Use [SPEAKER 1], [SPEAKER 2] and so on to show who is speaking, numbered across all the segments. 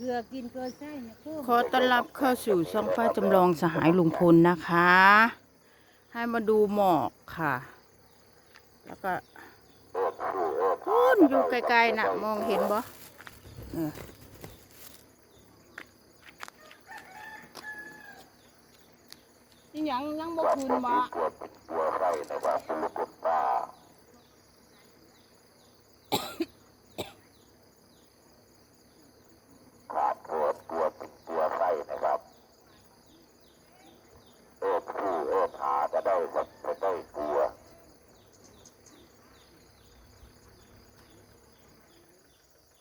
[SPEAKER 1] เกลือกินเกลือใส่เนี่ย
[SPEAKER 2] ขอต้อนรับเข้าสู่ช่องฟ้าจำลองสหายลุงพลนะคะ ให้มาดูหมอกค่ะ แล้วก็พุ่นอยู่ไกลๆนะมองเห็นบ่เออ
[SPEAKER 1] นี่ยังยังบ่คืนมา
[SPEAKER 3] ขาดตัวตัวติดตัวไส้นะครับเอิบคู่เอิบหาจะได้สักจะได้ตัว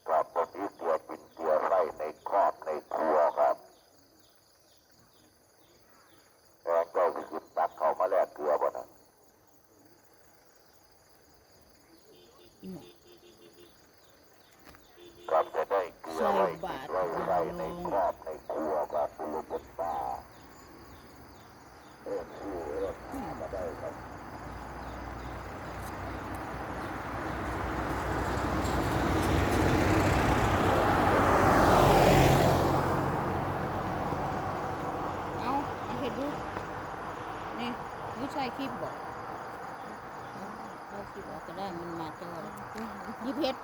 [SPEAKER 3] ครับตอนนี้ตัวติดตัวไส้ในครอบในครัวครับแองเจ้าสิหยิบตักเข้ามาแลกเกลือบ่นะครับจะได้เกลือไว้ติดไว้ไส้ในครอบในครัวครับคุณลุงคุณป้าเอิบคู่เอิบหาจะได้ครับ
[SPEAKER 2] เอาเอาเห็ดดู นี่ผู้ชายคลิปบอกเอาคลิปออกก็ได้มันมาจอเลยยี่เพชร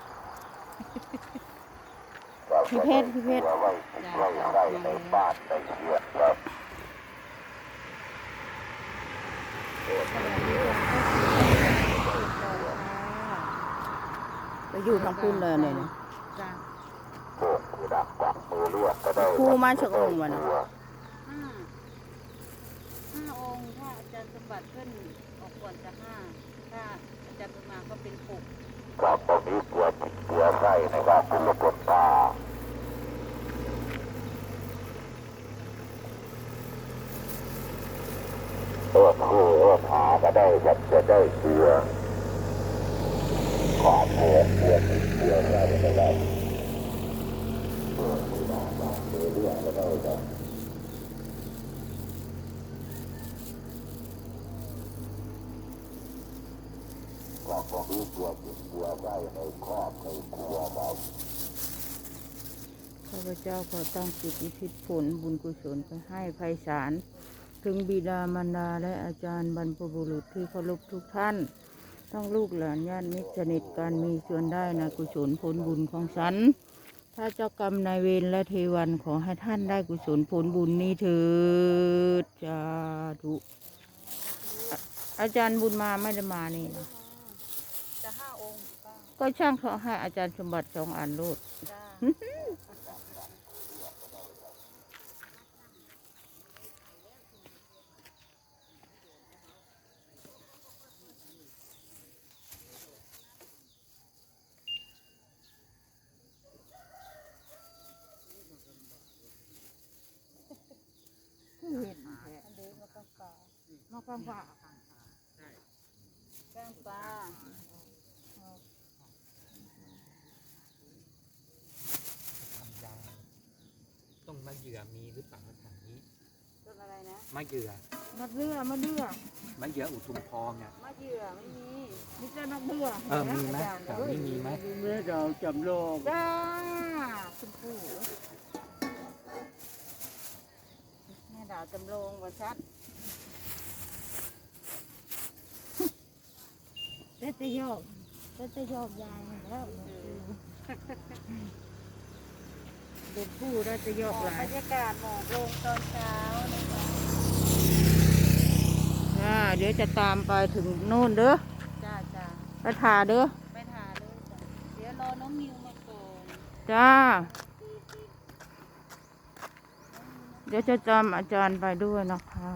[SPEAKER 2] พี่เพชรพี่เพชร
[SPEAKER 3] ไว้ติดไว้ไส้ในบ้านในเรือนครับ
[SPEAKER 2] ไปอยู่ทางคุณเลยเนี่ยนะ
[SPEAKER 1] จ้ะ
[SPEAKER 3] โป่งคือดักกวักมือเลือดก็ได้
[SPEAKER 2] ครูมาจากองค์วะนะ
[SPEAKER 1] ห้าองค์ถ้าอาจารย์สมบัติขึ้นออกก่อนจะห้าถ้าอาจารย์บุญมาก็เป็นหก
[SPEAKER 3] ครับตอนนี้ตัวติดตัวไส้นะครับคุณลุงคุณป้าเอิบคู่เอิบหาก็ได้ครับจะได้เกลือขอบตัวตัวติดตัวไส้นะครับตัวคือดักกวักมือเลือดก็ได้ครับ ตัวติดตัวไส้ในครอบในครัวครับ
[SPEAKER 2] ข้าพเจ้าขอตั้งจิตอุทิศผลบุญกุศลไปให้ไพศาลถึงบิดามารดาและอาจารย์บรรพบุรุษที่เคารพทุกท่านต้องลูกหลานญาติมิตรสนิทกันมีส่วนได้นะกุศลผลบุญของฉัน ถ้าเจ้ากรรมนายเวรและเทวันขอให้ท่านได้กุศลผลบุญนี้เถิดจาธุอาจารย์บุญมาไม่ได้มานี่นะ ก็ช่างเขาให้อาจารย์สมบัติสองอันโลด
[SPEAKER 1] จ้า
[SPEAKER 2] เห็น
[SPEAKER 1] อันเดียวมาต้องปลา
[SPEAKER 2] มาฟังว่า
[SPEAKER 1] แป้งปลา
[SPEAKER 4] ทำยาต้องมะเหยื่อมีหรือเปล่าถามนี้
[SPEAKER 1] ต้นอะไรนะ
[SPEAKER 4] มะเหยื่อ
[SPEAKER 2] มาเดือมาเดือ
[SPEAKER 4] มะเหยื่ออุทุมพรเนี่ย
[SPEAKER 1] มะเดื่อไม่มี
[SPEAKER 2] มิจะมาเดือ
[SPEAKER 4] เออมีไหมแถวนี้มีไหม
[SPEAKER 2] แม่ดาวจำลองจ้าคุณปู่แม่ดาวจำลองวันชัด
[SPEAKER 1] แต่จะโยกแต่จะโยกยายแล้ว
[SPEAKER 2] เด็กผู้ได้จะยกหลา
[SPEAKER 1] บร
[SPEAKER 2] ย
[SPEAKER 1] รยากาศหมอกลงตอนเช้านะคะ
[SPEAKER 2] อ่าเดี๋ยวจะตามไปถึงโน่นเด้อ
[SPEAKER 1] จ้าจ้า
[SPEAKER 2] ไปถ่าเด้อ
[SPEAKER 1] ไปถ่ายเลยจ้ะเดี๋ยวรอน้องมิวมาก่อน
[SPEAKER 2] จ้า เดี๋ยวจะจำอาจารย์ไปด้วยนะคะ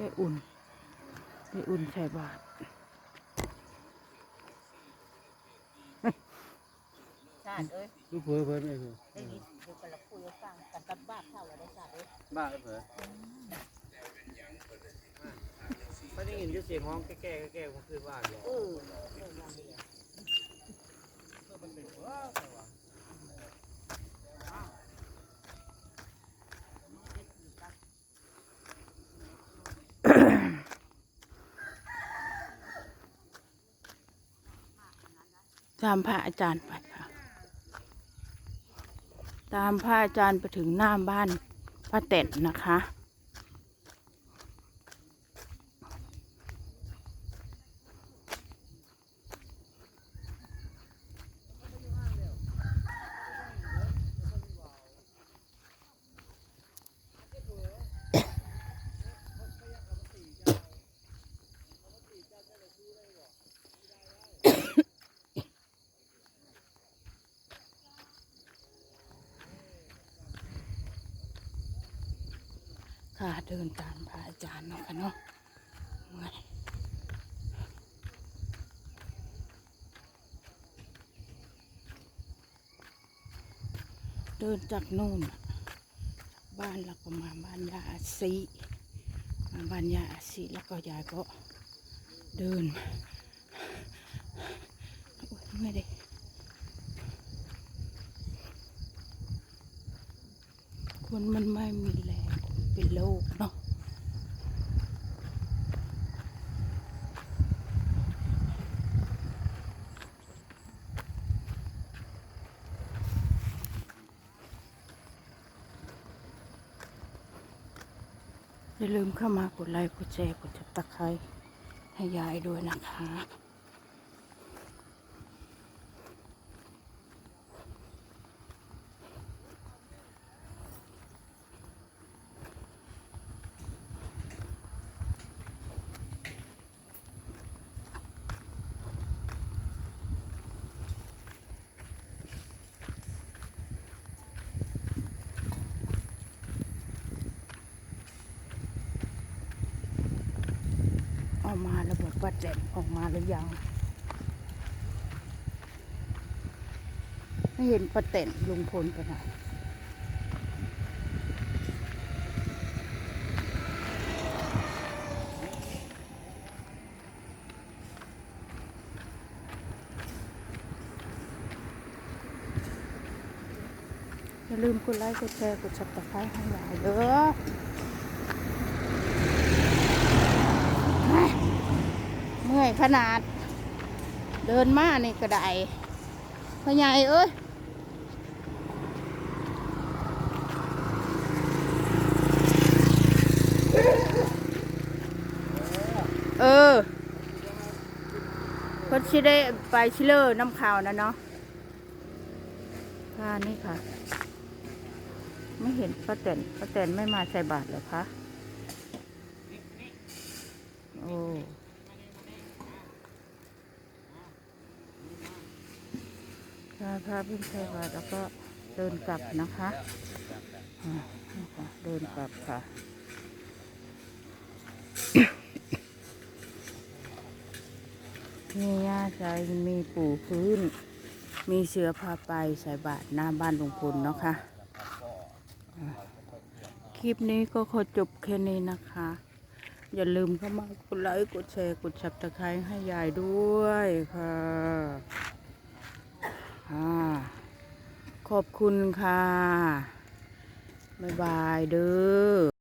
[SPEAKER 2] ยายอุ่นยายอุ่นใส่บาตร
[SPEAKER 1] ชาติเอ้ย
[SPEAKER 4] ลูกเพื่อเพื่อนเอง
[SPEAKER 1] ได้ยินอยู่กันละคุยฟังกันกับบ้าเท่าไหร่ได้ชาติเอ้ย
[SPEAKER 4] บ้าเพื่อไม่ได้ยินเสียงร้องแก่ๆแก่ๆก็คือว่าอยู่
[SPEAKER 1] เออเรื่องนั้นเลย
[SPEAKER 2] ตามพระอาจารย์ไป ตามพระอาจารย์ไปถึงหน้าบ้านพระเต็ดนะคะ ค่ะเดินตามพระอาจารย์เนาะค่ะเนาะเมื่อยเดินจากนู่นบ้านแล้วก็มาบ้านยาอาซีมาบ้านยาอาซีแล้วก็ยายก็เดินไม่ได้คนมันไม่มีแรง เป็นโรคเนาะอย่าลืมเข้ามากดไลค์ กดแชร์ กดจับตะไคร้ให้ยายด้วยนะคะ ออกมาระบบ วัดแจ่มออกมาหรือยัง ไม่เห็นประเต็นลุงพลไปไหนอย่าลืมกดไลค์กดแชร์กดซับสไครต์ให้ยายเด้อ เมื่ อยขนาด เดินมานี่ก็ได้พ่อใหญ่เอ้ยเออเพิ่นชิได้ไปชิเลอร์น้ำขาวนะเนาะค่ะนี่ค่ะ ไม่เห็นป้าแตนป้าแตนไม่มาใส่บาตรเหรอคะ โอ้ พาพาเพิ่งใส่บาตแล้วก็เดินกลับนะคะเดินกลับค่ะมีย่าใจมีปู่พื้น มีเสือพาไปใส่บาตรหน้าบ้านลุงพลเนาะค่ะอ่าคลิปนี้ก็ขอจบแค่นี้นะคะ อย่าลืมเข้ามากดไลค์กดแชร์กดชับตะไคร้ให้ยายด้วยค่ะ ขอบคุณค่ะ บ๊ายบายเด้อ